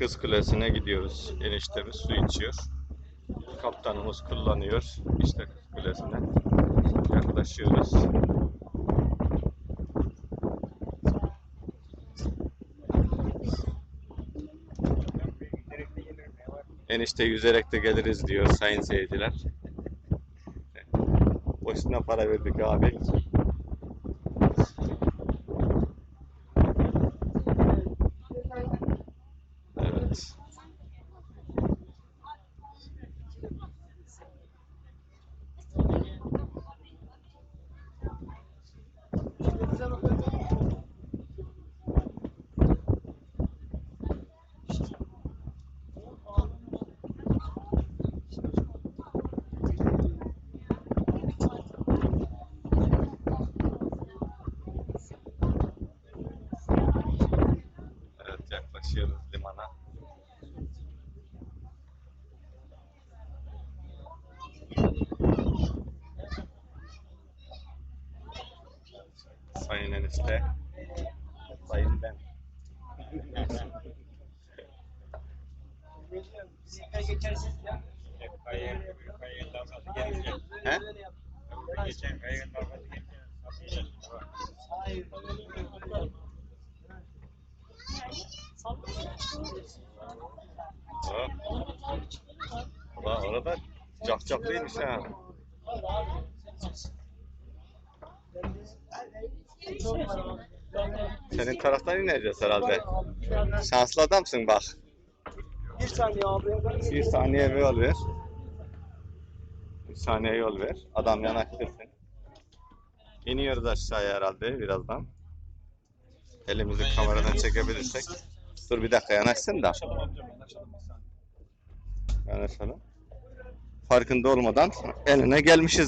Kız Kulesi'ne gidiyoruz. Eniştemiz su içiyor. Kaptanımız kullanıyor. İşte Kız Kulesi'ne yaklaşıyoruz. Enişte yüzerek de geliriz diyor sayın seyirciler. Boşuna para verdik abi. Evet. Evet yaklaşıyoruz Sayın enişte. Sayın ben. He? Ha. Ulan orada cafcaflıymış ha. Senin taraftan ineceğiz herhalde. Şanslı adamsın bak. Bir saniye abi. Bir saniye bir yol ver. Bir saniye yol ver. Adam yanaştırsın. İniyoruz aşağıya herhalde birazdan. Elimizi kameradan çekebilirsek. Dur bir dakika yanaşsın da. Yanaşalım. Farkında olmadan eline gelmişiz